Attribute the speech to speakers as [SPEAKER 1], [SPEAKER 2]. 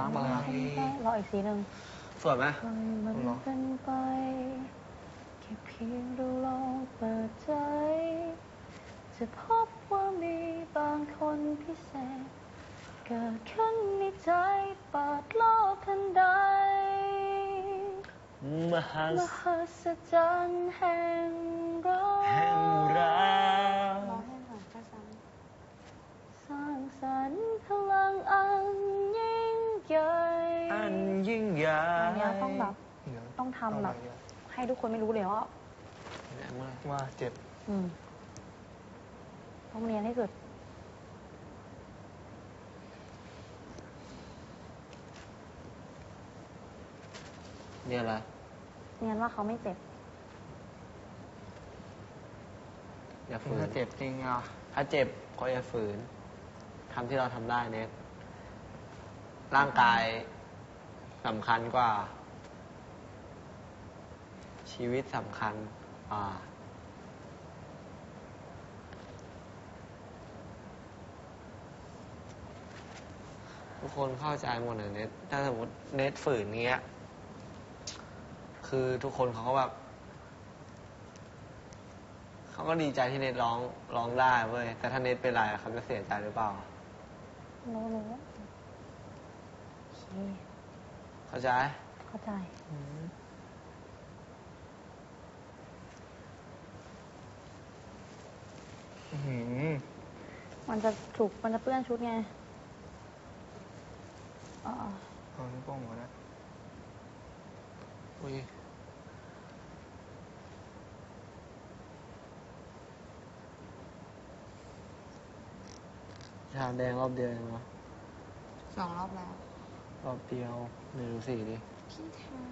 [SPEAKER 1] ล้างมาแล้ว
[SPEAKER 2] รออีกสีหนึ่ง
[SPEAKER 1] สวยไหม
[SPEAKER 2] ปล่อยมัน
[SPEAKER 1] หรอ
[SPEAKER 2] เป็นไปแค่เพียงเราลองเปิดใจ จะพบว่ามีบางคนพิเศษ เกิดขึ้นในใจเปิดโลกทันใด
[SPEAKER 1] มหั
[SPEAKER 2] ม
[SPEAKER 1] ศ
[SPEAKER 2] หัศจรรย์แห่งรัก
[SPEAKER 1] แห่งรัก
[SPEAKER 2] ยิ่งใหญ่
[SPEAKER 1] อัน
[SPEAKER 2] เนี้ยต้องแบบต้องทำแบบ ให้ทุกคนไม่รู้เลยว่า
[SPEAKER 1] ว่าเจ็บ
[SPEAKER 2] อืมต้องเรียนให้สุด
[SPEAKER 1] เนี่ยอะไร
[SPEAKER 2] เรียนว่าเขาไม่เจ็บ
[SPEAKER 1] อย่าฝืนถ้าเจ็บจริงอะถ้าเจ็บก็อย่าฝืนทำที่เราทำได้เน็ตร่างกาย สำคัญกว่า ชีวิตสำคัญกว่าทุกคนเข้าใจหมดเลยเน็ตถ้าสมมติเน็ตฝืนเงี้ย คือทุกคนเขาก็แบบเขาก็ดีใจที่เน็ตร้องร้องได้เว้ย แต่ถ้าเน็ตเป็นไรเขาจะเสียใจหรือเปล่า
[SPEAKER 2] รู้รู้โอเค
[SPEAKER 1] เข้าใจ
[SPEAKER 2] เข้าใจมันจะถูก มันจะเปื้อนชุดไงอ๋อ
[SPEAKER 3] เอานิ้วโป้งก่อนนะ
[SPEAKER 1] อุ้ยชาแดงรอบเดียวเองวะ
[SPEAKER 4] สองรอบแล้ว
[SPEAKER 1] รอบเดียวหนึ่งสีดิ
[SPEAKER 4] ขี้เท้า